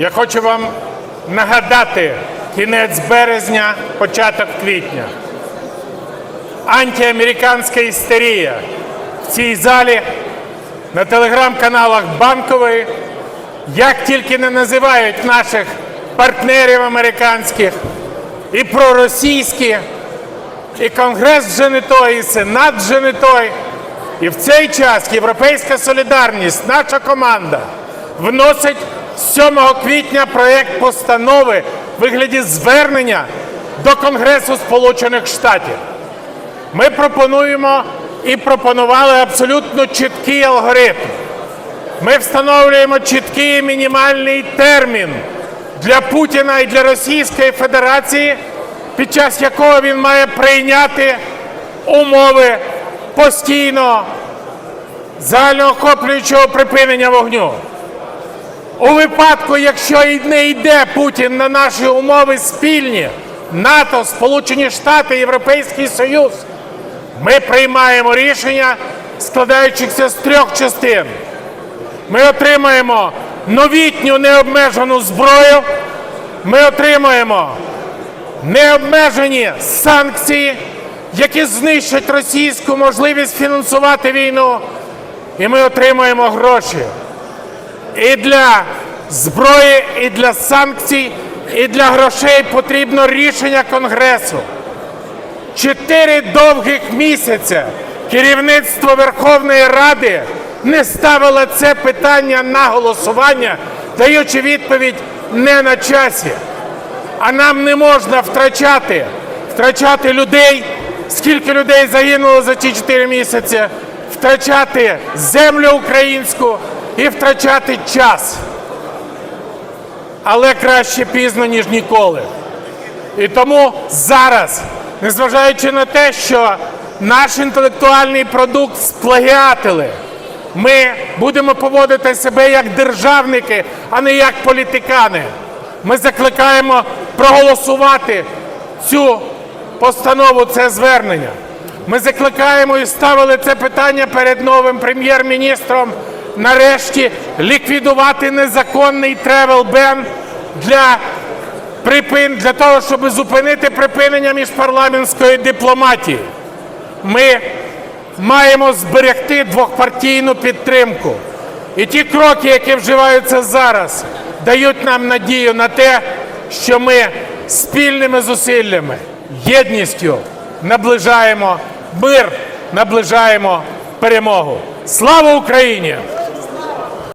Я хочу вам нагадати кінець березня, початок квітня. Антиамериканська істерія в цій залі, на телеграм-каналах Банкової, як тільки не називають наших партнерів американських і проросійські, і Конгрес вже не той, і Сенат вже не той. І в цей час Європейська солідарність, наша команда, вносить 7 квітня проєкт постанови в вигляді звернення до Конгресу Сполучених Штатів. Ми пропонуємо і пропонували абсолютно чіткий алгоритм. Ми встановлюємо чіткий мінімальний термін для Путіна і для Російської Федерації, під час якого він має прийняти умови постійно загальноохоплюючого припинення вогню. У випадку, якщо і не йде Путін на наші умови спільні, НАТО, Сполучені Штати, Європейський Союз, ми приймаємо рішення, складаючися з трьох частин. Ми отримаємо новітню необмежену зброю, ми отримаємо необмежені санкції, які знищать російську можливість фінансувати війну, і ми отримаємо гроші і для зброї, і для санкцій, і для грошей потрібно рішення Конгресу. Чотири довгих місяця керівництво Верховної Ради не ставило це питання на голосування, даючи відповідь не на часі. А нам не можна втрачати, втрачати людей, скільки людей загинуло за ці 4 місяці, втрачати землю українську і втрачати час. Але краще пізно, ніж ніколи. І тому зараз, незважаючи на те, що наш інтелектуальний продукт сплагіатили, ми будемо поводити себе як державники, а не як політикани. Ми закликаємо проголосувати цю постанову, це звернення. Ми закликаємо і ставили це питання перед новим прем'єр-міністром. Нарешті ліквідувати незаконний тревел бен для припин для того, щоб зупинити припинення міжпарламентської дипломатії. Ми маємо зберегти двохпартійну підтримку. І ті кроки, які вживаються зараз, дають нам надію на те, що ми спільними зусиллями, єдністю наближаємо мир, наближаємо перемогу. Слава Україні!